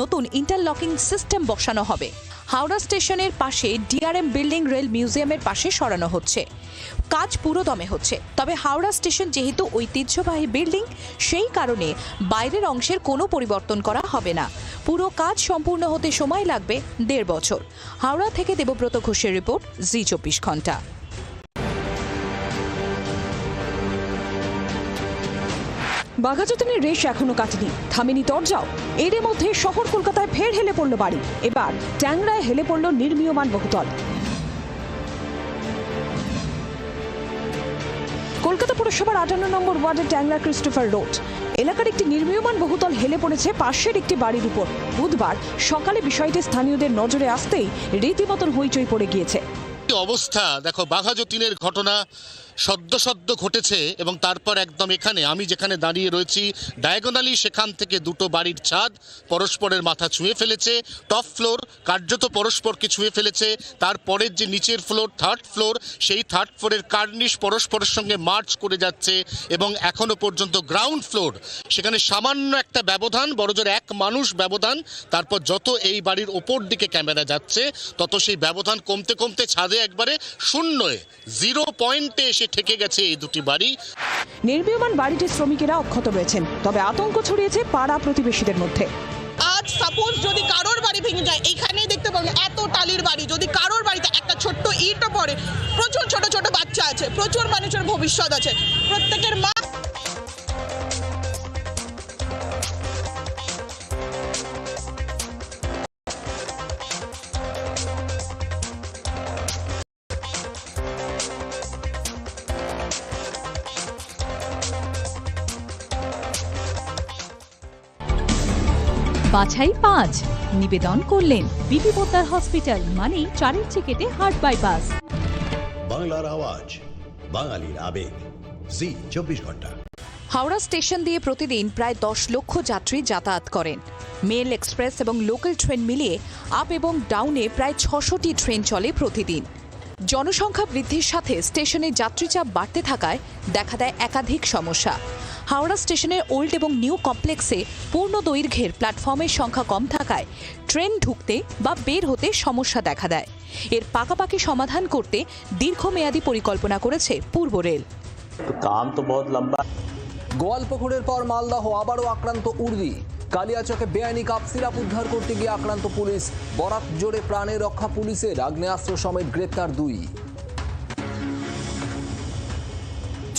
নতুন interlocking system বসানো হবে। হাওড়া স্টেশনের পাশে ডিআরএম বিল্ডিং রেল মিউজিয়ামের পাশে সরানো হচ্ছে। কাজ পুরোদমে হচ্ছে, তবে হাওড়া স্টেশন যেহেতু ঐতিহ্যবাহী বিল্ডিং সেই কারণে বাইরের অংশের কোনো পরিবর্তন করা হবে না। পুরো কাজ সম্পূর্ণ হতে সময় লাগবে দেড় বছর। হাওড়া থেকে দেবব্রত ঘোষের রিপোর্ট, জি চব্বিশ ঘণ্টা। বাঘাযতীনের রেশ এখনও কাটেনি। থামেনি দরজাও এর মধ্যে শহর কলকাতায় ফের হেলে পড়ল বাড়ি। এবার ট্যাংরায় হেলে পড়ল নির্মীয়মান বহুতল। কলকাতা পুরসভার আটান্ন নম্বর ওয়ার্ডের ট্যাংরা ক্রিস্টোফার রোড। এলাকার একটি নির্মীয়মান বহুতল হেলে পড়েছে পাশের একটি বাড়ির উপর। বুধবার সকালে বিষয়টি স্থানীয়দের নজরে আসতেই রীতিমতন হইচই পড়ে গিয়েছে। অবস্থা, দেখো, বাঘাযতীনের ঘটনা সদ্য সদ্য ঘটেছে এবং তারপর একদম এখানে আমি যেখানে দাঁড়িয়ে রয়েছি ডায়াগোনালি সেখান থেকে দুটো বাড়ির ছাদ, পরস্পরের মাথা ছুঁয়ে ফেলেছে টপ ফ্লোর কার্যত পরস্পরকে ছুঁয়ে ফেলেছে, তারপরের যে নিচের ফ্লোর থার্ড ফ্লোর সেই থার্ড ফ্লোরের কার্নিশ পরস্পরের সঙ্গে মার্চ করে যাচ্ছে এবং এখনও পর্যন্ত গ্রাউন্ড ফ্লোর সেখানে সামান্য একটা ব্যবধান, বড়জোর এক মানুষ ব্যবধান, তারপর যত এই বাড়ির ওপর দিকে ক্যামেরা যাচ্ছে, তত সেই ব্যবধান কমতে কমতে ছাদে একবারে শূন্যে জিরো পয়েন্টে এসে ঠেকে গেছে এই দুটি বাড়ি। নির্মীয়মান বাড়িটির শ্রমিকেরা অক্ষত রয়েছেন তবে আতঙ্ক ছড়িয়েছে পাড়া প্রতিবেশীদের মধ্যে। আজ সাপোজ যদি কারোর বাড়ি ভেঙে যায় এখানেই দেখতে পাবেন এত টালির বাড়ি। যদি কারোর বাড়িতে একটা ছোট্ট ইটও পড়ে প্রচুর ছোট ছোট বাচ্চা আছে প্রচুর মানুষের ভবিষ্যৎ আছে। প্রত্যেকের মা বাছাই পাঁচ। নিবেদন করলেন বিপি পোদ্দার হসপিটাল মানে চারের চিকেটে হার্ট বাইপাস। বাংলার আওয়াজ বাঙালির আবেগ। জি চব্বিশ ঘণ্টা। হাওড়া স্টেশন দিয়ে প্রতিদিন প্রায় দশ লক্ষ যাত্রী যাতায়াত করেন। মেল এক্সপ্রেস এবং লোকাল ট্রেন মিলিয়ে আপ এবং ডাউনে প্রায় ছশোটি ট্রেন চলে প্রতিদিন। জনসংখ্যা বৃদ্ধির সাথে স্টেশনে যাত্রীচাপ বাড়তে থাকায় দেখা দেয় একাধিক সমস্যা। হাওড়া স্টেশনের ওল্ড এবং নিউ কমপ্লেক্সে পূর্ণ দৈর্ঘ্যের প্ল্যাটফর্মের সংখ্যা কম থাকায় ট্রেন ঢুকতে বা বের হতে সমস্যা দেখা দেয়। এর পাকাপাকি সমাধান করতে দীর্ঘমেয়াদী পরিকল্পনা করেছে পূর্ব রেল। কাম তো বহুত লম্বা। গোয়ালপুকুরের পর মালদহ আবারও আক্রান্ত উর্দি। কালিয়াচকে বেআইনি কাপ সিরাপ উদ্ধার করতে গিয়ে আক্রান্ত পুলিশ। বরাত জোরে প্রাণে রক্ষা পুলিশের আগ্নেয়াস্ত্র সমেত গ্রেপ্তার দুই।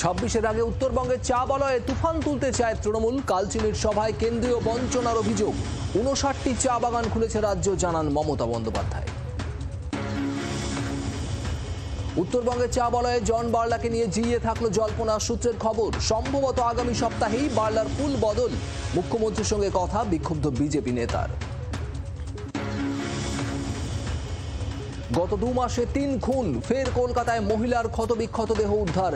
ছাব্বিশের আগে উত্তরবঙ্গের চা বলয়ে তুফান তুলতে চায় তৃণমূল, কালচিনির সভায় কেন্দ্রীয় বঞ্চনার অভিযোগ। উনষাটটি চা বাগান খুলেছে রাজ্য, জানান মমতা বন্দ্যোপাধ্যায়। উত্তরবঙ্গের চা বলয়ে জন বার্লাকে নিয়ে জিইয়ে থাকল জল্পনা সূত্রের খবর। সম্ভবত আগামী সপ্তাহেই বার্লার ফুল বদল। মুখ্যমন্ত্রীর সঙ্গে কথা, বিক্ষুব্ধ বিজেপি নেতার। গত দু মাসে তিন খুন, ফের কলকাতায় মহিলার ক্ষতবিক্ষত দেহ উদ্ধার।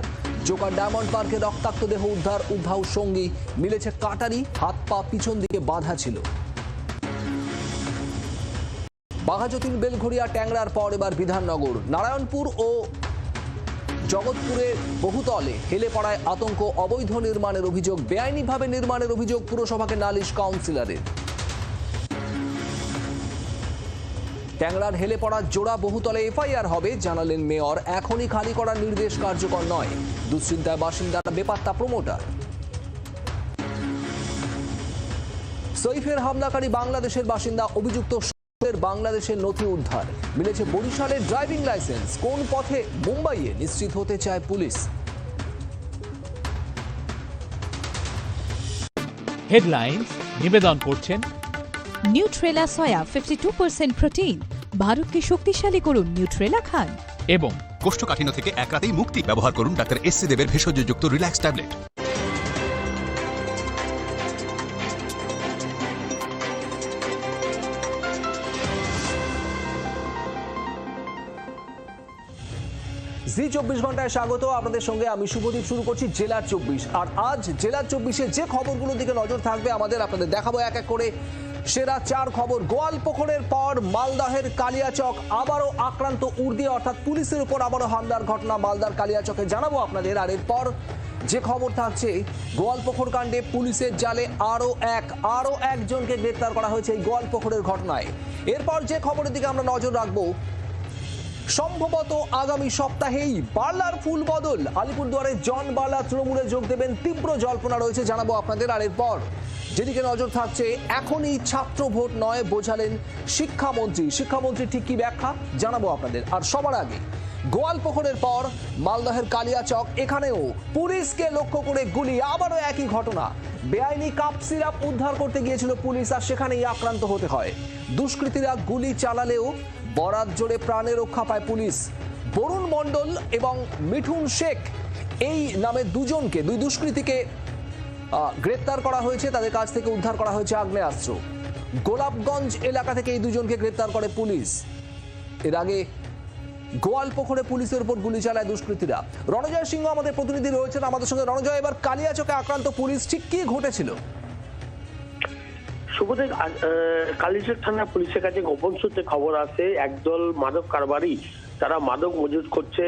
জোকার ডায়মন্ড পার্কে রক্তাক্ত দেহ উদ্ধার, উদ্ধাও সঙ্গী। মিলেছে কাটারি, হাত পা পিছন দিকে বাঁধা ছিল। বাঘাযতীন বেলঘড়িয়া ট্যাংরার পর এবার বিধাননগর। নারায়ণপুর ও জগৎপুরে বহুতলে হেলে পড়ায় আতঙ্ক, অবৈধ নির্মাণের অভিযোগ, বেআইনিভাবে নির্মাণের অভিযোগ পুরসভাকে নালিশ কাউন্সিলরের। ট্যাংরার হেলে পড়া জোড়া বহুতলে এফআইআর হবে, জানালেন মেয়র। এখনই খালি করার নির্দেশ কার্যকর নয়। দুশ্চিন্তায় বাসিন্দারা বেপাত্তা প্রমোটার। সৈফের হামলাকারী বাংলাদেশের বাসিন্দা অভিযুক্ত বাংলাদেশের নথি উদ্ধার। মিলেছে বরিশালের ড্রাইভিং লাইসেন্স। কোন পথে? মুম্বাইয়ে নিশ্চিত হতে চায় পুলিশ। হেডলাইন্স, নিবেদন করছেন Nutrela soya fifty two percent protein ভারতকে শক্তিশালী করুন নিউট্রেলা খান এবং কোষ্ঠকাঠিন্য থেকে এক রাতেই মুক্তি ব্যবহার করুন ডাক্তার এস সি দেবের ভেষজযুক্ত রিল্যাক্স ট্যাবলেট। জি চব্বিশ ঘন্টায় স্বাগত। আপনাদের সঙ্গে আমি শুভদীপ শুরু করছি জেলার চব্বিশ। আর আজ জেলার চব্বিশে যে খবরগুলোর দিকে নজর থাকবে আমাদের আপনাদের দেখাবো এক এক করে। সেরা চার খবর। গোয়ালপুকুরের পর মালদাহের কালিয়াচক আবারও আক্রান্ত উর্দি, অর্থাৎ পুলিশের উপর আবারও হামলার ঘটনা মালদার কালিয়াচকে জানাব আপনাদের। আর এরপর যে খবর থাকছে গোয়ালপুকুর কাণ্ডে পুলিশের জালে আরও এক, আরও একজনকে গ্রেপ্তার করা হয়েছে এই গোয়ালপুকুরের ঘটনায়। এরপর যে খবরের দিকে আমরা নজর রাখব, সম্ভবত আগামী সপ্তাহেই বার্লার ফুল বদল। আলিপুরদুয়ারে জন বার্লা তৃণমূলে যোগ দেবেন, তীব্র জল্পনা রয়েছে, জানাব আপনাদের। আর এরপর যেদিকে নজর থাকছে, এখনই ছাত্র ভোট নয় বোঝালেন শিক্ষামন্ত্রী। শিক্ষামন্ত্রী ঠিক কি ব্যাখ্যা? জানাব আপনাদের। আর সবার আগে গোয়ালপুকুরের পর মালদহের কালিয়াচক, এখানেও পুলিশকে লক্ষ্য করে গুলি, আবারও একই ঘটনা। বেআইনি কাপ সিরাপ উদ্ধার করতে গিয়েছিল পুলিশ, আর সেখানেই আক্রান্ত হতে হয়। দুষ্কৃতীরা গুলি চালালেও বরাত জোরে প্রাণে রক্ষা পায় পুলিশ। বরুণ মণ্ডল এবং মিঠুন শেখ, এই নামে দুজনকে, দুই দুষ্কৃতীকে গ্রেপ্তার করা হয়েছে, তাদের কাছ থেকে উদ্ধার করা হয়েছে আগ্নেয়াস্ত্র। গোলাপগঞ্জ এলাকা থেকে এই দুজনকে গ্রেপ্তার করে পুলিশ। এর আগে গোয়ালপুকুরে পুলিশের উপর গুলি চালায় দুষ্কৃতীরা। রণজয় সিংহ আমাদের প্রতিনিধি রয়েছেন, আমাদের সঙ্গে। রণজয়, এবার কালিয়াচকে আক্রান্ত পুলিশ, ঠিক কি ঘটেছিল? শুভদেব কালীচক থানা পুলিশের কাছে গোপন সূত্রে খবর আসে একদল মাদক কারবারি তারা মাদক মজুত করছে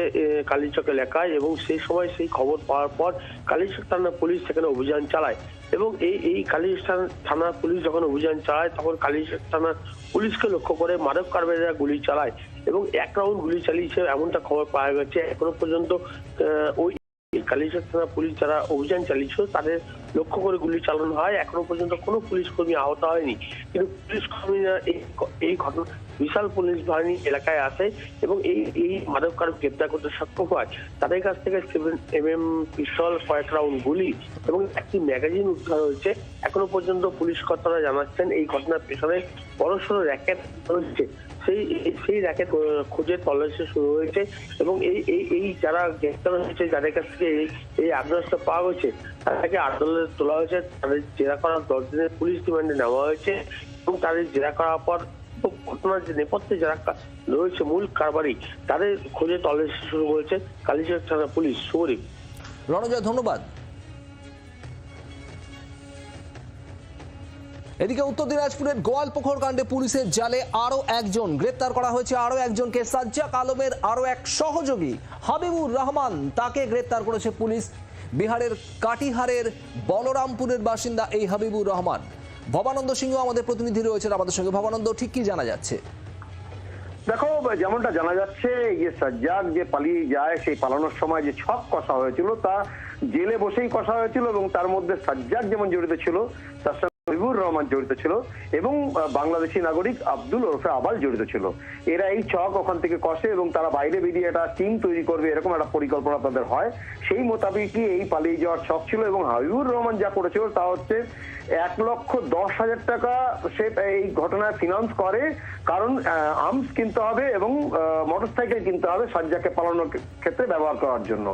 কালীচক এলাকায় এবং সেই সময় সেই খবর পাওয়ার পর কালীচক থানা পুলিশ সেখানে অভিযান চালায় এবং এই এই কালীচক থানা- থানা পুলিশ যখন অভিযান চালায় তখন কালীচক থানার পুলিশকে লক্ষ্য করে মাদক কারবারিরা গুলি চালায় এবং এক রাউন্ড গুলি চালিয়েছে, এমনটা খবর পাওয়া গেছে এখনও পর্যন্ত ওই কালীচক থানা পুলিশ যারা অভিযান চালিয়েছিল, তাদের লক্ষ্য করে গুলি চালানো হয়। এখনও পর্যন্ত কোনো পুলিশ কর্মী আহত হয়নি। কিন্তু পুলিশ কর্মীরা এই ঘটনা, বিশাল পুলিশ বাহিনী এলাকায় আসে এবং এই এই মাদক কারক গ্রেপ্তার করতে সক্ষম হয়। তাদের কাছ থেকে সেভেন এম এম পিস্তল, কয়েক রাউন্ড গুলি এবং একটি ম্যাগাজিন উদ্ধার হয়েছে। এখনও পর্যন্ত পুলিশ কর্তারা জানাচ্ছেন, এই ঘটনার পেছনে বড়সড় র্যাকেট রয়েছে। সেই সেই র্যাকেট খুঁজে তল্লাশি শুরু হয়েছে এবং এই এই এই যারা গ্রেপ্তার হয়েছে, যাদের কাছ থেকে এই এই আগ্নেয়াস্ত্র পাওয়া গেছে, তাদেরকে আদালতে তোলা হয়েছে, তাদের জেরা করার দশ দিনের পুলিশ রিমান্ডে নেওয়া হয়েছে এবং তাদের জেরা করার পর ঘটনার যে নেপথ্যে যারা রয়েছে মূল কারবারি তাদের খোঁজে তল্লাশি শুরু করেছে কালীচক থানা পুলিশ সুমরিক রণজয়, ধন্যবাদ। এদিকে উত্তর দিনাজপুরের গোয়ালপুকুর কাণ্ডে পুলিশের জালে আরও একজন। গ্রেপ্তার করা হয়েছে আরও একজনকে। সাজ্জাক আলমের আরও এক সহযোগী হাবিবুর রহমান তাকে গ্রেপ্তার করেছে পুলিশ। বিহারের কাটিহারের বলরামপুরের বাসিন্দা এই হাবিবুর রহমান। ভবানন্দ সিংহ আমাদের প্রতিনিধি রয়েছেন আমাদের সঙ্গে। ভবানন্দ, ঠিক কি জানা যাচ্ছে? দেখো, যেমনটা জানা যাচ্ছে যে সাজ্জাদ যে পালিয়ে যায়, সেই পালানোর সময় যে ছক কষা হয়েছিল, তা জেলে বসেই কষা হয়েছিল এবং তার মধ্যে সাজ্জাদ যেমন জড়িত ছিল, তার হাবিবুর রহমান জড়িত ছিল এবং বাংলাদেশি নাগরিক আব্দুল ওরফে আবাল জড়িত ছিল। এরা এই চক ওখান থেকে কষে এবং তারা বাইরে বেরিয়ে একটা টিম তৈরি করবে, এরকম একটা পরিকল্পনা তাদের হয়। সেই মোতাবেকই এই পালিয়ে যাওয়ার ছক ছিল এবং হাবিবুর রহমান যা করেছিল তা হচ্ছে এক লক্ষ দশ হাজার টাকা সে এই ঘটনায় ফিনান্স করে, কারণ আর্মস কিনতে হবে এবং মোটরসাইকেল কিনতে হবে সাজ্জাকে পালানোর ক্ষেত্রে ব্যবহার করার জন্য।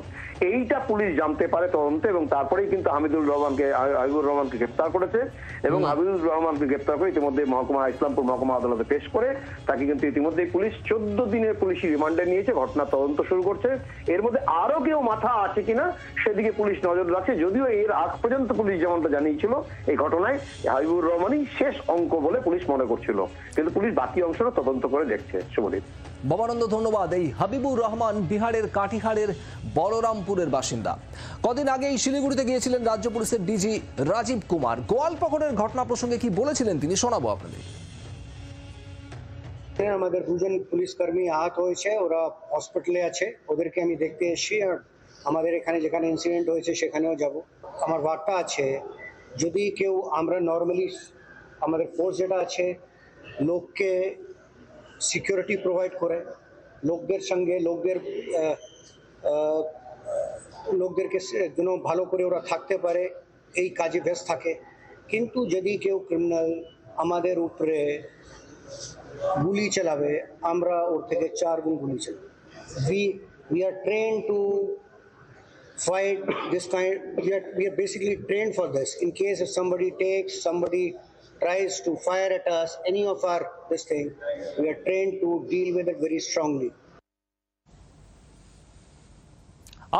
এইটা পুলিশ জানতে পারে তদন্তে এবং তারপরেই কিন্তু হামিদুর রহমানকে, হাবিবুর রহমানকে গ্রেপ্তার করেছে। এবং হাবিবুর রহমানকে গ্রেপ্তার করে ইতিমধ্যে মহকুমা ইসলামপুর মহকুমা আদালতে পেশ করে। তাকে কিন্তু ইতিমধ্যে পুলিশ চোদ্দ দিনের পুলিশি রিমান্ডে নিয়েছে। ঘটনা তদন্ত শুরু করছে। এর মধ্যে আরও কেউ মাথা আছে কিনা সেদিকে পুলিশ নজর রাখছে। যদিও এর আগ পর্যন্ত পুলিশ যেমনটা জানিয়েছিল এই ঘটনায় হাবিবুর রহমানই শেষ অঙ্ক বলে পুলিশ মনে করছিল। কিন্তু পুলিশ বাকি অংশটা তদন্ত করে দেখছে। শুভদীপ। ভবানন্দ ধন্যবাদ। এই হাবিবুর রহমান বিহারের কাটিহারের বলরামপুরের বাসিন্দা। কদিন আগেই শিলিগুড়িতে গিয়েছিলেন রাজ্য পুলিশের ডিজি রাজীব কুমার। গোয়ালপকড়ের ঘটনা প্রসঙ্গে কি বলেছিলেন তিনি? শোনাবো আপনাদের। আমাদের দুজন পুলিশ কর্মী আহত হয়েছে, ওরা হসপিটালে আছে। ওদেরকে আমি দেখতে এসেছি আর আমাদের এখানে যেখানে ইনসিডেন্ট হয়েছে সেখানেও যাব। আমার বার্তা আছে, যদি কেউ আমরা নর্মালি আমাদের ফোর্স যেটা আছে, লোককে সিকিউরিটি প্রোভাইড করে, লোকদের সঙ্গে, লোকদের লোকদেরকে যেন ভালো করে ওরা থাকতে পারে, এই কাজে ব্যস্ত থাকে। কিন্তু যদি কেউ ক্রিমিনাল আমাদের উপরে গুলি চালাবে, আমরা ওর থেকে চার গুণ গুলি চালাবো। We we are trained to fight this kind, we are we are basically trained for this. In case if somebody takes, somebody tries to fire at us any of our this thing we are trained to deal with it very strongly.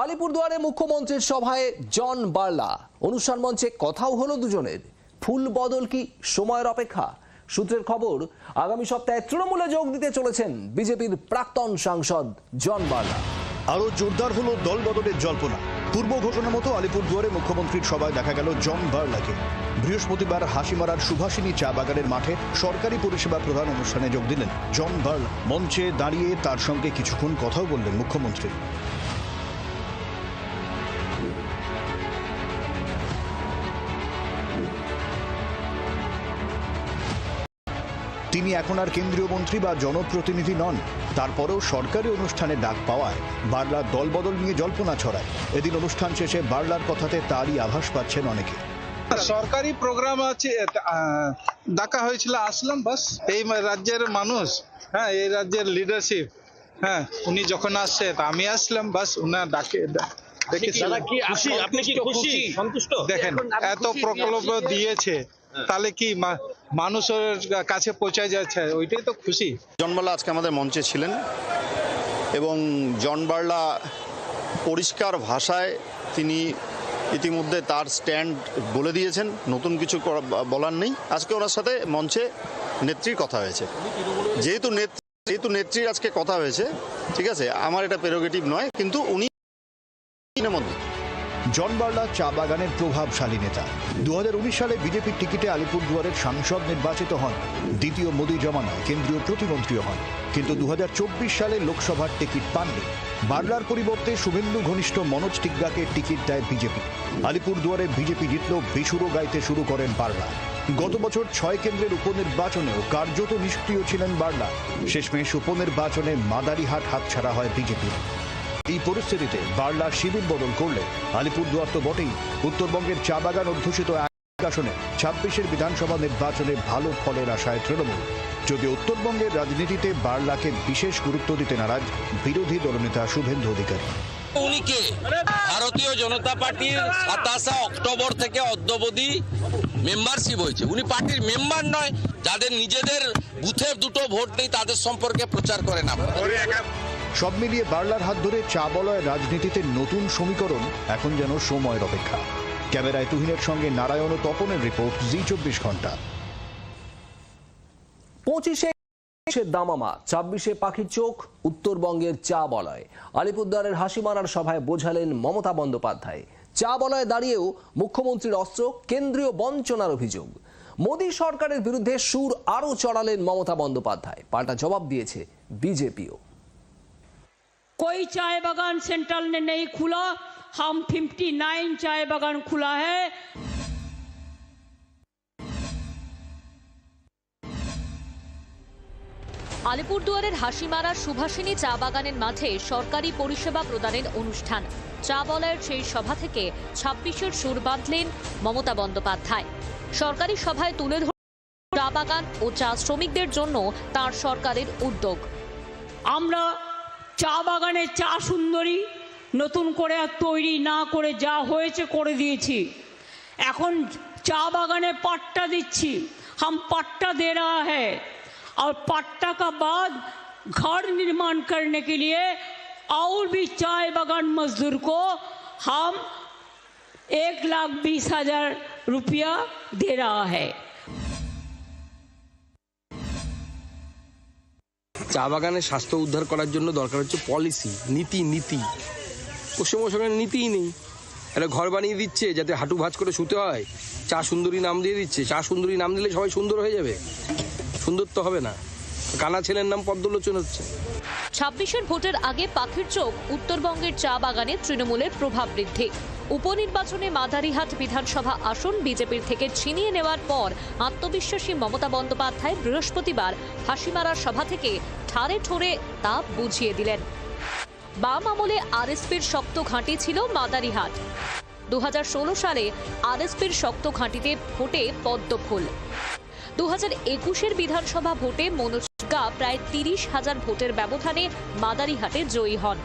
আলিপুরদুয়ারে মুখ্যমন্ত্রীর সভায় জন বার্লা। অনুষ্ঠান মঞ্চে কথাও হলো দুজনের। ফুল বদল কি সময়ের অপেক্ষা? সূত্রের খবর আগামী সপ্তাহে তৃণমূলে যোগ দিতে চলেছেন বিজেপির প্রাক্তন সাংসদ জন বার্লা। আরও জোরদার হলো দল বদলের জল্পনা। পূর্ব ঘোষণা মতো আলিপুরদুয়ারে মুখ্যমন্ত্রীর সভায় দেখা গেল জন বার্লাকে। বৃহস্পতিবার হাসিমারার সুভাষিনী চা বাগানের মাঠে সরকারি পরিষেবা প্রধান অনুষ্ঠানে যোগ দিলেন জন বার্লা। মঞ্চে দাঁড়িয়ে তার সঙ্গে কিছুক্ষণ কথাও বললেন মুখ্যমন্ত্রী। তিনি এখন আর কেন্দ্রীয় মন্ত্রী বা জনপ্রতিনিধি নন। তারপরেও সরকারি অনুষ্ঠানে ডাক পাওয়ায় বার্লার দলবদল নিয়ে জল্পনা ছড়ায়। এদিন অনুষ্ঠান শেষে বার্লার কথাতে তারই আভাস পাচ্ছেন অনেকে। সরকারি প্রোগ্রাম আছে ডাকা হয়েছিল আসলাম বাস। এই রাজ্যের মানুষ হ্যাঁ এই রাজ্যের লিডারশিপ হ্যাঁ উনি যখন আসছে তা আমি আসলাম বাস উনার ডাকে। দেখেন এত প্রকল্প দিয়েছে তাহলে কি মা- মানুষের কাছে পৌঁছায় যাচ্ছে, ওইটাই তো খুশি। জনবার্লা আজকে আমাদের মঞ্চে ছিলেন এবং জন বার্লা পরিষ্কার ভাষায় তিনি ইতিমধ্যে তার স্ট্যান্ড বলে দিয়েছেন, নতুন কিছু বলার নেই। আজকে ওনার সাথে মঞ্চে নেত্রীর কথা হয়েছে। যেহেতু নেত্রী যেহেতু নেত্রীর আজকে কথা হয়েছে, ঠিক আছে, আমার এটা প্রেরোগেটিভ নয়, কিন্তু উনি মধ্যে জন বার্লা চা বাগানের প্রভাবশালী নেতা। দু হাজার উনিশ সালে বিজেপির টিকিটে আলিপুরদুয়ারের সাংসদ নির্বাচিত হন। দ্বিতীয় মোদী জমানায় কেন্দ্রীয় প্রতিমন্ত্রীও হন। কিন্তু দু হাজার চব্বিশ সালে লোকসভার টিকিট পাননি। বার্লার পরিবর্তে শুভেন্দু ঘনিষ্ঠ মনোজ টিগ্গাকে টিকিট দেয় বিজেপি। আলিপুরদুয়ারে বিজেপি জিতল বেসুরো গাইতে শুরু করেন বার্লা। গত বছর ছয় কেন্দ্রের উপনির্বাচনেও কার্যত নিষ্ক্রিয় ছিলেন বার্লা। শেষমেশ উপনির্বাচনে মাদারিহাট হাতছাড়া হয় বিজেপির। এই পরিস্থিতিতে বার্লা শিবির বদল করলে আলিপুরদুয়ার তো বটেই। উত্তরবঙ্গের চা বাগান অধ্যুষিত এক আসনে ছাব্বিশের বিধানসভা নির্বাচনে ভালো ফলের আশায় তৃণমূল। যদি উত্তরবঙ্গের রাজনীতিতে বার্লাকে বিশেষ গুরুত্ব দিতে নারাজ বিরোধী দলনেতা শুভেন্দু অধিকারী। উনি ভারতীয় জনতা পার্টির সাতাশা অক্টোবর থেকে অদ্যবধি মেম্বারশিপ হয়েছে। উনি পার্টির মেম্বার নয়, যাদের নিজেদের বুথের দুটো ভোট নেই, তাদের সম্পর্কে প্রচার করেন আপনারা। সব মিলিয়ে বার্লার হাত ধরে চা বলয় রাজনীতিতে নতুন সমীকরণ, এখন যেন সময়ের অপেক্ষা। ক্যামেরায় তুহিনের সঙ্গে নারায়ণ ও তপনের রিপোর্ট, জি চব্বিশ ঘণ্টা। পঁচিশে দামামা, ছাব্বিশে পাখির চোখ, উত্তরবঙ্গের চা বলয়। আলিপুরদুয়ারের হাসিমারার সভায় বোঝালেন মমতা বন্দ্যোপাধ্যায়। চা বলয় দাঁড়িয়েও মুখ্যমন্ত্রীর অস্ত্র, কেন্দ্রীয় বঞ্চনার অভিযোগ। মোদী সরকারের বিরুদ্ধে সুর আরও চড়ালেন মমতা বন্দ্যোপাধ্যায়। পাল্টা জবাব দিয়েছে বিজেপিও। कोई चाय बागान सेंट्रल ने नहीं खुला हम 59 चाय बागान खुला है আলিপুরদুয়ারের হাসিমারার সুভাষিনী চা বাগানের মাঠে সরকারি পরিষেবা প্রদানের অনুষ্ঠান চা বলয়ের সেই সভা থেকে ছাব্বিশের সুর বাঁধলেন মমতা বন্দ্যোপাধ্যায় সরকারি সভায় তুলে ধরে চা বাগান ও চা শ্রমিকদের জন্য তার সরকারের উদ্যোগ আমরা চা বাগানের চা সুন্দরী নতুন করে আর তৈরি না করে যা হয়েছে করে দিয়েছি এখন চা बागाने पट्टा দিচ্ছি हम पट्टा दे रहा है और पट्टा का बाद घर निर्माण करने के लिए और भी चाय बागान मजदूर को हम एक लाख बीस हजार रुपया दे रहा है চা বাগানের স্বাস্থ্য উদ্ধার করার জন্য দরকার হচ্ছে পলিসি নীতি নীতি। পশ্চিমবঙ্গ সরকারের নীতিই নেই। একটা ঘর বানিয়ে দিচ্ছে যাতে হাঁটু ভাঁজ করে শুতে হয়। চা সুন্দরী নাম দিয়ে দিচ্ছে। চা সুন্দরী নাম দিলে সবাই সুন্দর হয়ে যাবে। সুন্দর তো হবে না। কানা ছেলের নাম পদ্মলোচন হচ্ছে। ছাব্বিশের ভোটের আগে পাখির চোখ উত্তরবঙ্গের চা বাগানে তৃণমূলের প্রভাব বৃদ্ধি। উপনির্বাচনে মাদারিহাট বিধানসভা আসন বিজেপির থেকে ছিনিয়ে নেওয়ার পর আত্মবিশ্বাসী মমতা বন্দ্যোপাধ্যায় বৃহস্পতিবার হাসিমারার সভা থেকে ঠারে ঠোরে তা বুঝিয়ে দিলেন। বাম আমলে আরএসপির শক্ত ঘাঁটি ছিল মাদারিহাট। দু সালে আরএসপির শক্ত ঘাঁটিতে ভোটে পদ্ম ফুল। দু হাজার একুশের বিধানসভা ভোটে মনোজ গা প্রায় তিরিশ হাজার ভোটের ব্যবধানে মাদারিহাটে জয়ী হন।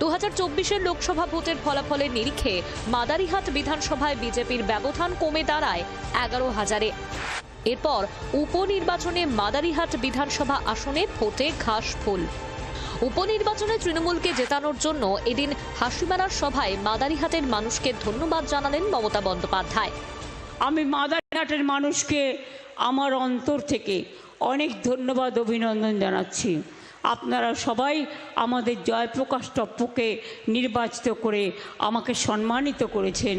দু হাজার চব্বিশের লোকসভা ভোটের ফলাফলের নিরিখে মাদারিহাট বিধানসভায় বিজেপির ব্যবধান কমে দাঁড়ায় এগারো হাজারে। এরপর উপনির্বাচনে মাদারিহাট বিধানসভা আসনে ভোটে ঘাস ফুল। উপনির্বাচনে তৃণমূলকে জেতানোর জন্য এদিন হাসিমারার সভায় মাদারিহাটের মানুষকে ধন্যবাদ জানালেন মমতা বন্দ্যোপাধ্যায়। আমি মাদারঘাটের মানুষকে আমার অন্তর থেকে অনেক ধন্যবাদ, অভিনন্দন জানাচ্ছি। আপনারা সবাই আমাদের জয়প্রকাশ টপ্পকে নির্বাচিত করে আমাকে সম্মানিত করেছেন।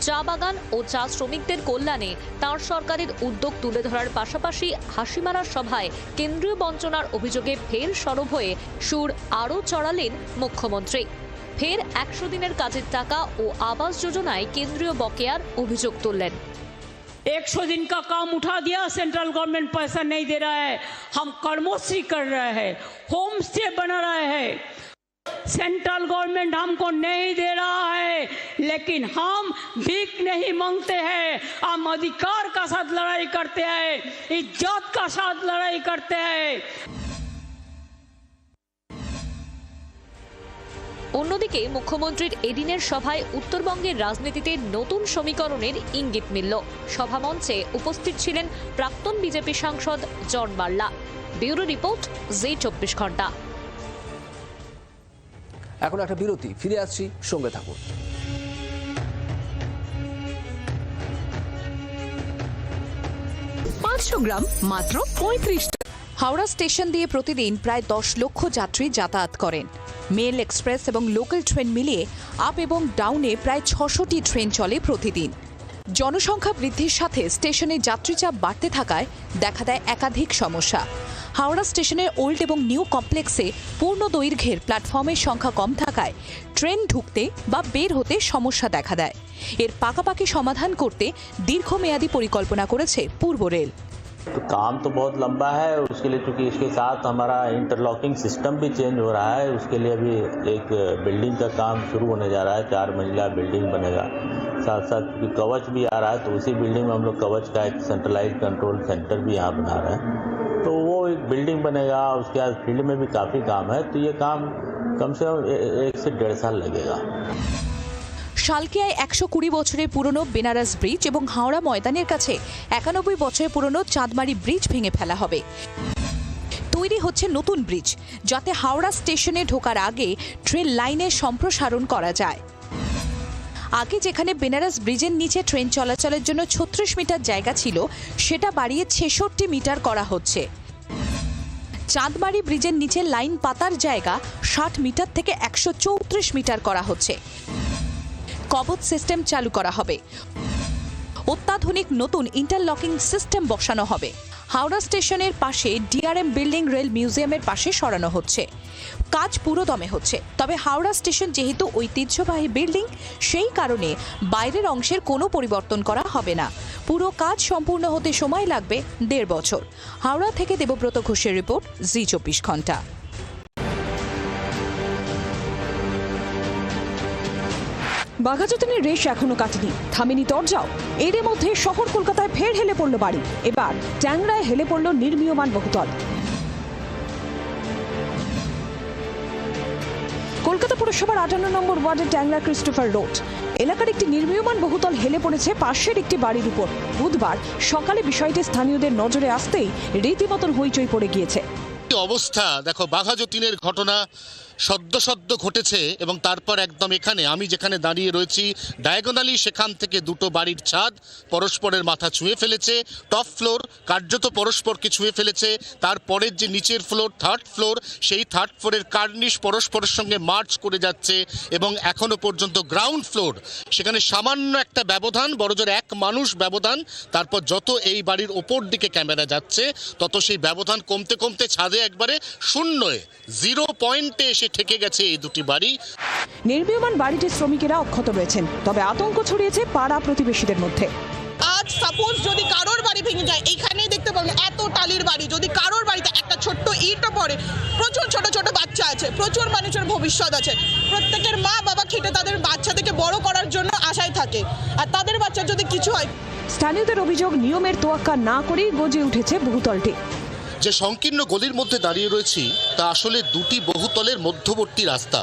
চা বাগান ও চা শ্রমিকদের কল্যাণে তার সরকারের উদ্যোগ তুলে ধরার পাশাপাশি হাসিমারার সভায় কেন্দ্রীয় বঞ্চনার অভিযোগে ফের সরব হয়ে সুর আরও চড়ালেন মুখ্যমন্ত্রী ফের একশো দিনের কাজের টাকা ও আবাস যোজনায় কেন্দ্রীয় বকেয়ার অভিযোগ তুললেন एक सौ दिन का काम उठा दिया सेंट्रल गवर्नमेंट पैसा नहीं दे रहा है हम कर्मोश्री कर रहे हैं होम स्टे बना रहे हैं सेंट्रल गवर्नमेंट हमको नहीं दे रहा है लेकिन हम भीख नहीं मांगते हैं हम अधिकार का साथ लड़ाई करते हैं इज्जत का साथ लड़ाई करते हैं অন্যদিকে মুখ্যমন্ত্রীর এদিনের সভায় উত্তরবঙ্গের রাজনীতিতে নতুন সমীকরণের ইঙ্গিত মিলল সভামঞ্চে উপস্থিত ছিলেন প্রাক্তন বিজেপি সাংসদ জন বার্লা ব্যুরো রিপোর্ট জি চব্বিশ ঘন্টা এখন একটা বিরতি, ফিরে আসছি, সঙ্গে থাকুন। হাওড়া স্টেশন দিয়ে প্রতিদিন প্রায় দশ লক্ষ যাত্রী যাতায়াত করেন। মেল এক্সপ্রেস এবং লোকাল ট্রেন মিলিয়ে আপ এবং ডাউনে প্রায় ছশোটি ট্রেন চলে প্রতিদিন। জনসংখ্যা বৃদ্ধির সাথে স্টেশনে যাত্রীচাপ বাড়তে থাকায় দেখা দেয় একাধিক সমস্যা। হাওড়া স্টেশনের ওল্ড এবং নিউ কমপ্লেক্সে পূর্ণ দৈর্ঘ্যের প্ল্যাটফর্মের সংখ্যা কম থাকায় ট্রেন ঢুকতে বা বের হতে সমস্যা দেখা দেয় এর পাকাপাকি সমাধান করতে দীর্ঘমেয়াদী পরিকল্পনা করেছে পূর্ব রেল तो काम तो बहुत लंबा है उसके लिए चूंकि इसके साथ हमारा इंटरलॉकिंग सिस्टम भी चेंज हो रहा है उसके लिए अभी एक बिल्डिंग का काम शुरू होने जा रहा है चार मंजिला बिल्डिंग बनेगा साथ साथ चूंकि कवच भी आ रहा है तो उसी बिल्डिंग में हम लोग कवच का एक सेंट्रलाइज कंट्रोल सेंटर भी यहाँ बना रहे हैं तो वो एक बिल्डिंग बनेगा उसके बाद फील्ड में भी काफ़ी काम है तो ये काम कम से कम ए- एक से डेढ़ साल लगेगा শালকিয়ায় একশো কুড়ি বছরের পুরনো বেনারস ব্রিজ এবং হাওড়া ময়দানের কাছে একানব্বই বছরের পুরনো চাঁদমারি ব্রিজ ভেঙে ফেলা হবে তৈরি হচ্ছে নতুন ব্রিজ যাতে হাওড়া স্টেশনে ঢোকার আগে ট্রেন লাইনের সম্প্রসারণ করা যায় আগে যেখানে বেনারস ব্রিজের নিচে ট্রেন চলাচলের জন্য ছত্রিশ মিটার জায়গা ছিল সেটা বাড়িয়ে ছেষট্টি মিটার করা হচ্ছে চাঁদমারি ব্রিজের নিচে লাইন পাতার জায়গা ষাট মিটার থেকে একশো চৌত্রিশ মিটার করা হচ্ছে। কবচ সিস্টেম চালু করা হবে। অত্যাধুনিক নতুন ইন্টারলকিং সিস্টেম বসানো হবে। হাওড়া স্টেশনের পাশে ডিআরএম বিল্ডিং রেল মিউজিয়ামের পাশে সরানো হচ্ছে। কাজ পুরোদমে হচ্ছে। তবে হাওড়া স্টেশন যেহেতু ঐতিহ্যবাহী বিল্ডিং সেই কারণে বাইরের অংশের কোনো পরিবর্তন করা হবে না। পুরো কাজ সম্পূর্ণ হতে সময় লাগবে দেড় বছর। হাওড়া থেকে দেবব্রত ঘোষের রিপোর্ট, জি চব্বিশ ঘণ্টা। বাঘাযতীনের রেশ এখনও কাটেনি। থামেনি দরজাও। এর মধ্যে শহর কলকাতায় ফের হেলে পড়ল বাড়ি। এবার ট্যাংরায় হেলে পড়ল নির্মীয়মান বহুতল। কলকাতা পুরসভার আটান্ন নম্বর ওয়ার্ডের ট্যাংরা ক্রিস্টোফার রোড। এলাকার একটি নির্মীয়মান বহুতল হেলে পড়েছে পাশের একটি বাড়ির উপর। বুধবার সকালে বিষয়টি স্থানীয়দের নজরে আসতেই রীতিমতন হইচই পড়ে গিয়েছে। অবস্থা, দেখো বাঘা যতীনের ঘটনা সদ্য সদ্য ঘটেছে এবং তারপর একদম এখানে আমি যেখানে দাঁড়িয়ে রয়েছি, ডায়াগোনালি সেখান থেকে দুটো বাড়ির ছাদ, পরস্পরের মাথা ছুঁয়ে ফেলেছে, টপ ফ্লোর, কার্যত পরস্পরকে ছুঁয়ে ফেলেছে তারপরের যে নিচের ফ্লোর, থার্ড ফ্লোর, সেই থার্ড ফ্লোরের কার্নিশ পরস্পরের সঙ্গে মার্চ করে যাচ্ছে এবং এখনও পর্যন্ত গ্রাউন্ড ফ্লোর, সেখানে সামান্য একটা ব্যবধান, বড়জোর এক মানুষ ব্যবধান, তারপর যত এই বাড়ির ওপর দিকে ক্যামেরা যাচ্ছে, তত সেই ব্যবধান কমতে কমতে ছাদে একবারে শূন্যে, জিরো পয়েন্টে এসে ঠেকে গেছে এই দুটি বাড়ি। নির্মীয়মান বাড়িটির শ্রমিকেরা অক্ষত রয়েছেন তবে আতঙ্ক ছড়িয়েছে পাড়া প্রতিবেশীদের মধ্যে। আজ সাপোজ যদি কারোর বাড়ি ভেঙে যায় এইখানেই দেখতে পাবেন এত টালির বাড়ি। যদি কারোর বাড়িতে একটা ছোট্ট ইটও পড়ে প্রচুর ছোট ছোট বাচ্চা আছে প্রচুর মানুষের ভবিষ্যৎ আছে। প্রত্যেকের মা বাবা খেটে তাদের বাচ্চাদেরকে বড় করার জন্য আশায় থাকে। আর তাদের বাচ্চার যদি কিছু হয় স্থানীয়দের অভিযোগ নিয়মের তোয়াক্কা না করেই গজে উঠেছে বহুতলটি। যে সংকীর্ণ গলির মধ্যে দাঁড়িয়ে রয়েছি, তা আসলে দুটি বহুতলের মধ্যবর্তী রাস্তা।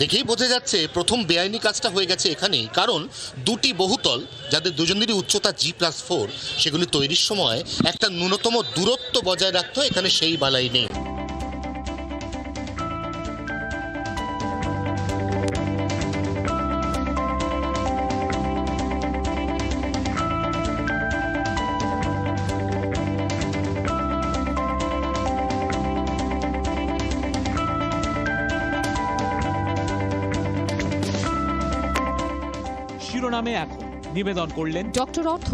দেখেই বোঝা যাচ্ছে প্রথম বেআইনি কাজটা হয়ে গেছে এখানেই, কারণ দুটি বহুতল, যাদের দুজনেরই উচ্চতা জি প্লাস ফোর সেগুলি তৈরির সময় একটা ন্যূনতম দূরত্ব বজায় রাখতে এখানে সেই বালাই নেই। শিরোনামে এখন নিবেদন করলেন। ডক্টর অর্থ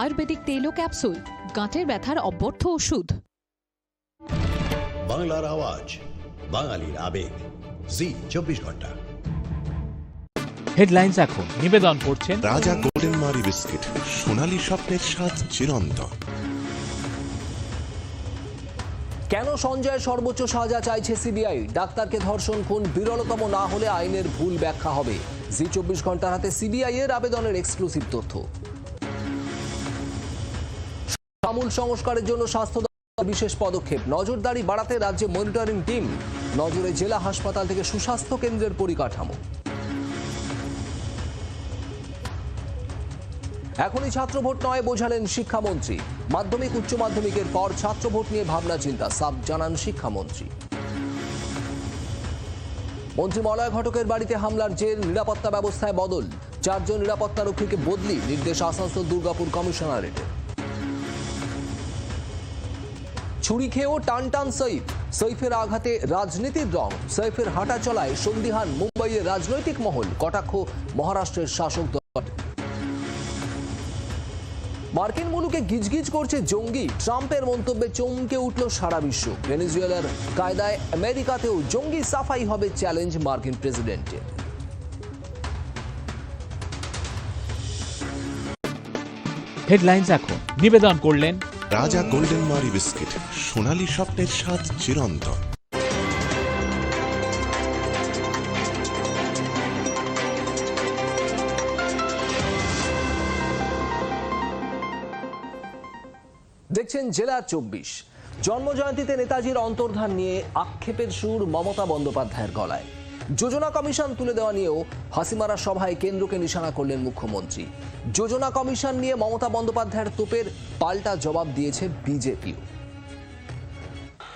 আয়ুর্বেদিক তেল ক্যাপসুল গাঁটের ব্যথার অব্যর্থ ওষুধ। বাংলার আওয়াজ বাঙালির আবেগ। জি চব্বিশ ঘণ্টা। হেডলাইন্স এখন নিবেদন করছেন। রাজা গোল্ডেন মারি বিস্কিট সোনালী স্বপ্নের স্বাদ চিরন্তন। কেন সঞ্জয়ের সর্বোচ্চ সাজা চাইছে সিবিআই? ডাক্তারকে ধর্ষণ খুন, বিরলতম না হলে আইনের ভুল ব্যাখ্যা হবে। জি চব্বিশ ঘণ্টার হাতে সিবিআই এর আবেদনের এক্সক্লুসিভ তথ্য। আমূল সংস্কারের জন্য স্বাস্থ্য বিশেষ পদক্ষেপ। নজরদারি বাড়াতে রাজ্যে মনিটরিং টিম নজরে জেলা হাসপাতাল থেকে সুস্বাস্থ্য কেন্দ্রের পরিকাঠামো। এখনই ছাত্র ভোট নয় বোঝালেন শিক্ষামন্ত্রী। মাধ্যমিক, উচ্চ মাধ্যমিকের পর ছাত্র ভোট নিয়ে ভাবনা চিন্তা, সাব জানান শিক্ষামন্ত্রী। মন্ত্রী মলয় ঘটকের বাড়িতে হামলার জের, নিরাপত্তা ব্যবস্থায় বদল। চারজন নিরাপত্তারক্ষীকে বদলি, নির্দেশ আসানসোল দুর্গাপুর কমিশনারেটের। ছুরি খেয়েও টান টান সৈফ। সৈফের আঘাতে রাজনীতির রং। সৈফের হাঁটা চলায় সন্দিহান মুম্বাইয়ের রাজনৈতিক মহল, কটাক্ষ মহারাষ্ট্রের শাসক দল। মার্কিন মুলুকে গিজগিজ করছে জঙ্গি। ট্রাম্পের মন্তব্যে চমকে উঠল সারা বিশ্ব। ভেনেজুয়েলার কায়দায় আমেরিকাতেও জঙ্গি সাফাই হবে চ্যালেঞ্জ মার্কিন প্রেসিডেন্টের হেডলাইন্স এখন। নিবেদন করলেন রাজা গোল্ডেন মারি বিস্কিট সোনালী স্বপ্নের স্বাদ চিরন্তন। দেখছেন জেলা চব্বিশ। জন্মজয়ন্তীতে নেতাজির অন্তর্ধান নিয়ে আক্ষেপের সুর মমতা বন্দ্যোপাধ্যায়ের গলায়। যোজনা কমিশন তুলে দেওয়া নিয়েও হাসিমারা সভায় কেন্দ্রকে নিশানা করলেন মুখ্যমন্ত্রী। যোজনা কমিশন নিয়ে মমতা বন্দ্যোপাধ্যায়ের তোপের পাল্টা জবাব দিয়েছে বিজেপিও।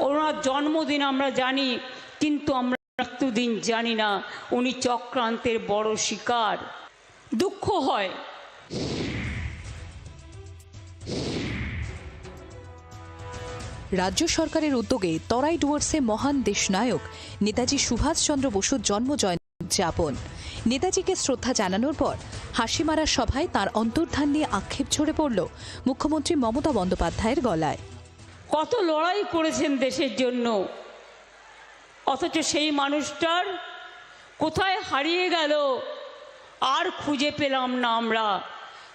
ওনার জন্মদিন আমরা জানি, কিন্তু আমরা মৃত্যুদিন জানি না। উনি চক্রান্তের বড় শিকার। দুঃখ হয়। রাজ্য সরকারের উদ্যোগে তরাই ডুয়ার্সে মহান দেশনায়ক নেতাজি সুভাষচন্দ্র বসুর জন্ম জন্মজয়ন্তী উদযাপন। নেতাজিকে শ্রদ্ধা জানানোর পর হাসিমারা সভায় তার অন্তর্ধান নিয়ে আক্ষেপ ঝরে পড়ল মুখ্যমন্ত্রী মমতা বন্দ্যোপাধ্যায়ের গলায়। কত লড়াই করেছেন দেশের জন্য। অথচ সেই মানুষটার কোথায় হারিয়ে গেল, আর খুঁজে পেলাম না আমরা।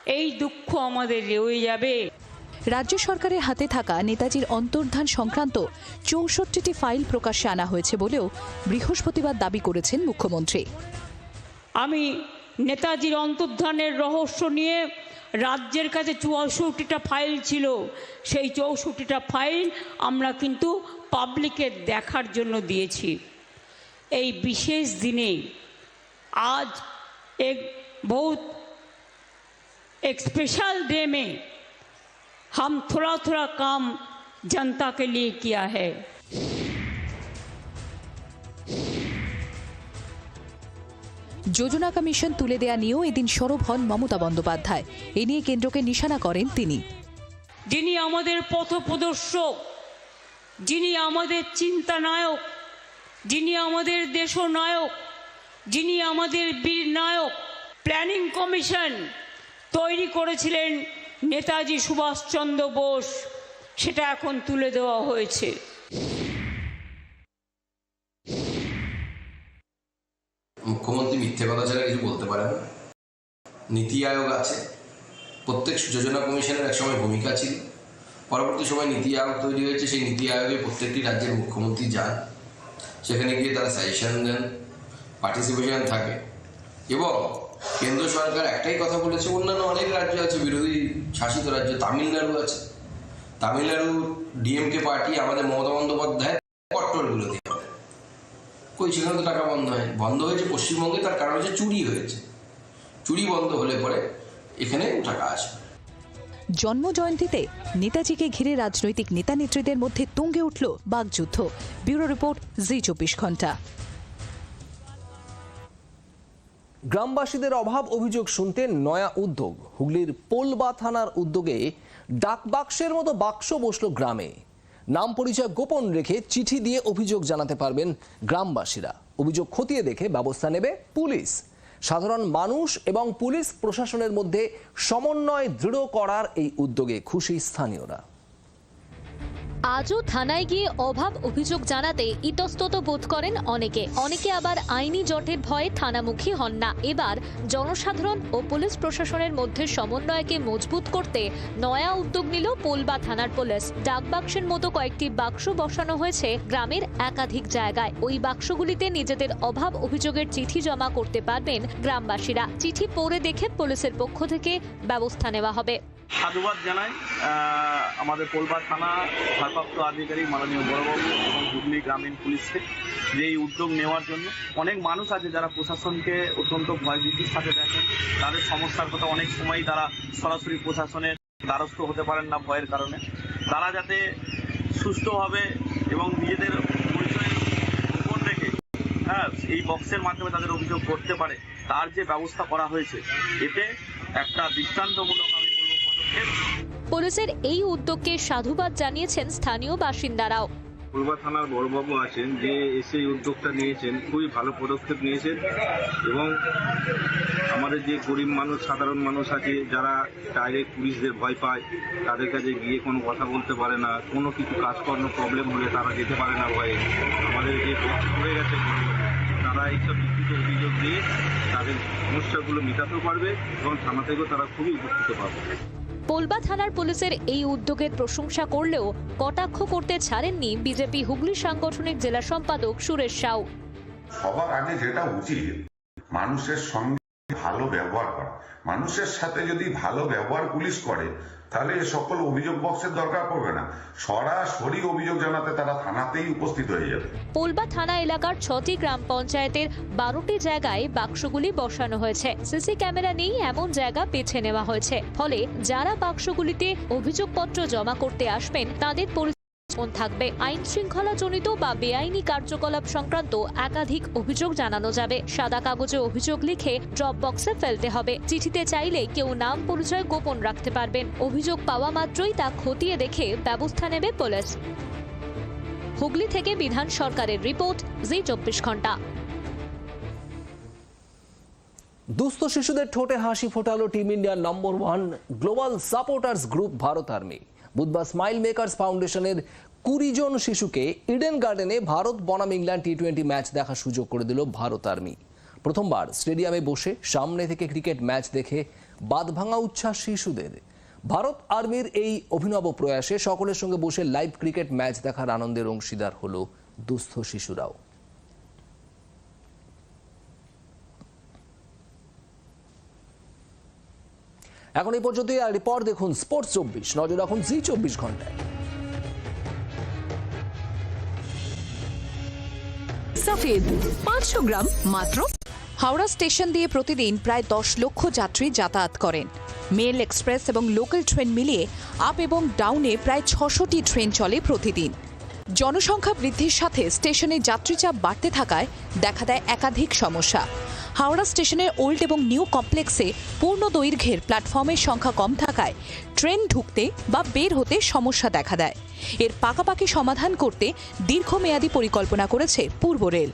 এই দুঃখ আমাদের রয়ে যাবে। রাজ্য সরকারের হাতে থাকা নেতাজির অন্তর্ধান সংক্রান্ত চৌষট্টিটি ফাইল প্রকাশ্যে আনা হয়েছে বলেও বৃহস্পতিবার দাবি করেছেন মুখ্যমন্ত্রী আমি নেতাজির অন্তর্ধানের রহস্য নিয়ে রাজ্যের কাছে চৌষট্টিটা ফাইল ছিল সেই চৌষট্টিটা ফাইল আমরা কিন্তু পাবলিকের দেখার জন্য দিয়েছি এই বিশেষ দিনে आज एक बहुत एक स्पेशल डे में हम थोड़ा थोड़ा काम जनता के लिए किया है যোজনা কমিশন তুলে দেয়া নিয়েও এদিন সরব হন মমতা বন্দ্যোপাধ্যায় এ নিয়ে কেন্দ্রকে নিশানা করেন তিনি যিনি আমাদের পথপ্রদর্শক যিনি আমাদের চিন্তানায়ক যিনি আমাদের দেশনায়ক যিনি আমাদের বীর নায়ক প্ল্যানিং কমিশন তৈরি করেছিলেন নেতাজি সুভাষচন্দ্র বোস, সেটা এখন তুলে দেওয়া হয়েছে। মুখ্যমন্ত্রী মিথ্যে কথা ছাড়া কিছু বলতে পারেন নীতি আয়োগ আছে। প্রত্যেক যোজনা কমিশনের একসময় ভূমিকা ছিল। পরবর্তী সময় নীতি আয়োগ তৈরি হয়েছে। সেই নীতি আয়োগে প্রত্যেকটি রাজ্যের মুখ্যমন্ত্রী যান। সেখানে গিয়ে তারা সাজেশন দেন পার্টিসিপেশন থাকে। এবং কেন্দ্র সরকার একটাই কথা বলেছে, অন্যান্য অনেক রাজ্য আছে, বিরোধী শাসিত রাজ্য, তামিলনাড়ু আছে। তামিলনাড়ু ডিএমকে পার্টি আমাদের মমতা বন্দ্যোপাধ্যায় কট্টর বিরোধী আমাদের কই, সেখানে তো টাকা বন্ধ হয়। বন্ধ হয়েছে পশ্চিমবঙ্গে, তার কারণ হচ্ছে চুরি হয়েছে। চুরি বন্ধ হলে পরে এখানে টাকা আসবে। জন্ম জয়ন্তীতে নেতাজিকে ঘিরে রাজনৈতিক নেতা নেত্রীদের মধ্যে তুঙ্গে উঠল বাগযুদ্ধ ব্যুরো রিপোর্ট, জি চব্বিশ ঘণ্টা। গ্রামবাসীদের অভাব অভিযোগ শুনতে নয়া উদ্যোগ। হুগলির পোলবা থানার উদ্যোগে ডাক বাক্সের মতো বাক্স বসল গ্রামে। নাম পরিচয় গোপন রেখে চিঠি দিয়ে অভিযোগ জানাতে পারবেন গ্রামবাসীরা। অভিযোগ খতিয়ে দেখে ব্যবস্থা নেবে পুলিশ। সাধারণ মানুষ এবং পুলিশ প্রশাসনের মধ্যে সমন্বয় দৃঢ় করার এই উদ্যোগে খুশি স্থানীয়রা। আজও থানায় গিয়ে অভাব অভিযোগ জানাতে ইতস্তত বোধ করেন অনেকে। অনেকে আবার আইনি জটের ভয়ে থানামুখী হন না। এবার জনসাধারণ ও পুলিশ প্রশাসনের মধ্যে সমন্বয়কে মজবুত করতে নয়া উদ্যোগ নিল পোলবা থানার পুলিশ। ডাকবাক্সের মতো কয়েকটি বাক্স বসানো হয়েছে গ্রামের একাধিক জায়গায়। ওই বাক্সগুলিতে নিজেদের অভাব অভিযোগের চিঠি জমা করতে পারবেন গ্রামবাসীরা। চিঠি পড়ে দেখে পুলিশের পক্ষ থেকে ব্যবস্থা নেওয়া হবে। সাধুবাদ জানাই। আমাদের কোলবা থানা ভারপ্রাপ্ত আধিকারিক মাননীয় বড়বাবু এবং হুগলি গ্রামীণ পুলিশকে যে এই উদ্যোগ নেওয়ার জন্য। অনেক মানুষ আছে যারা প্রশাসনকে অত্যন্ত ভয়ভীতির সাথে দেখেন। তাদের সমস্যার কথা অনেক সময়ই তারা সরাসরি প্রশাসনের দ্বারস্থ হতে পারেন না ভয়ের কারণে। তারা যাতে সুস্থভাবে এবং নিজেদের পরিচয় গোপন রেখে হ্যাঁ এই বক্সের মাধ্যমে তাদের অভিযোগ করতে পারে, তার যে ব্যবস্থা করা হয়েছে, এতে একটা দৃষ্টান্তমূলক পুলিশের এই উদ্যোগকে সাধুবাদ জানিয়েছেন স্থানীয় বাসিন্দারাও। পূর্বা থানার বড়বাবু আছেন, যে এসে উদ্যোগটা নিয়েছেন, খুবই ভালো পদক্ষেপ নিয়েছেন এবং আমাদের যে গরিব মানুষ, সাধারণ মানুষ আছে, যারা ডাইরেক্ট পুলিশদের ভয় পায়, তাদের কাছে গিয়ে কোনো কথা বলতে পারে না, কোনো কিছু কাজকর্ম প্রবলেম হলে তারা যেতে পারে না ভয়ে। আমাদের যে পড়ে গেছে, তারা এইসব লিখিত অভিযোগ দিয়ে তাদের সমস্যাগুলো মেটাতেও পারবে এবং থানা থেকেও তারা খুবই উপকৃত পাবে। পোলবা থানার পুলিশের এই উদ্যোগের প্রশংসা করলেও কটাক্ষ করতে ছাড়েননি বিজেপি হুগলি সাংগঠনিক জেলা সম্পাদক সুরেশ সাউ। সবার আগে যেটা উচিত, মানুষের সঙ্গে ভালো ব্যবহার করা। মানুষের সাথে যদি ভালো ব্যবহার পুলিশ করে তাহলে সকল অভিযোগ বক্সের দরকার পড়বে না। সরাসরি অভিযোগ জানাতে তারা থানাতেই উপস্থিত হয়ে যাবে। পোলবা থানা এলাকার ছটি গ্রাম পঞ্চায়েতের বারোটি জায়গায় বাক্সগুলি বসানো হয়েছে। সিসি ক্যামেরা নেই এমন জায়গা বেছে নেওয়া হয়েছে। ফলে যারা বাক্সগুলিতে অভিযোগপত্র জমা করতে আসবেন, তাদের পরিচয় থাকবে আইন শৃঙ্খলা জনিত বা বেআইনি কার্যকলাপ সংক্রান্ত একাধিক অভিযোগ জানানো যাবে। সাদা কাগজে অভিযোগ লিখে ড্রপ বক্সে ফেলতে হবে। চিঠিতে চাইলে কেউ নাম পরিচয় গোপন রাখতে পারবেন। অভিযোগ পাওয়া মাত্রই তা খতিয়ে দেখে ব্যবস্থা নেবে পুলিশ। হুগলি থেকে বিধান সরকারের রিপোর্ট, জি চব্বিশ ঘণ্টা। দুস্থ শিশুদের ঠোঁটে হাসি ফোটালো টিম ইন্ডিয়ার number one global supporters group Bharat army. বুধবার স্মাইল মেকার্স ফাউন্ডেশনের কুড়ি জন শিশুকে ইডেন গার্ডেনে ভারত বনাম ইংল্যান্ড টি টোয়েন্টি ম্যাচ দেখার সুযোগ করে দিল ভারত আর্মি। প্রথমবার স্টেডিয়ামে বসে সামনে থেকে ক্রিকেট ম্যাচ দেখে বাঁধভাঙা উচ্ছ্বাস শিশুদের। ভারত আর্মির এই অভিনব প্রয়াসে সকলের সঙ্গে বসে লাইভ ক্রিকেট ম্যাচ দেখার আনন্দের অংশীদার হলো দুস্থ শিশুরাও। এখন এই পর্যন্তই, আর রিপোর্ট দেখুন স্পোর্টস চব্বিশ। নজর রাখুন জি চব্বিশ ঘন্টায়। সফেদ, পাঁচশো গ্রাম মাত্র? হাওড়া স্টেশন দিয়ে প্রতিদিন প্রায় দশ লক্ষ যাত্রী যাতায়াত করেন। মেল এক্সপ্রেস এবং লোকাল ট্রেন মিলিয়ে আপ এবং ডাউনে প্রায় ছশোটি ট্রেন চলে প্রতিদিন। জনসংখ্যা বৃদ্ধির সাথে স্টেশনে যাত্রীচাপ বাড়তে থাকায় দেখা দেয় একাধিক সমস্যা। হাওড়া স্টেশনের ওল্ড এবং নিউ কমপ্লেক্সে পূর্ণ দৈর্ঘ্যের প্ল্যাটফর্মের সংখ্যা কম থাকায় ট্রেন ঢুকতে বা বের হতে সমস্যা দেখা দেয়। এর পাকাপাকি সমাধান করতে দীর্ঘমেয়াদী পরিকল্পনা করেছে পূর্ব রেল।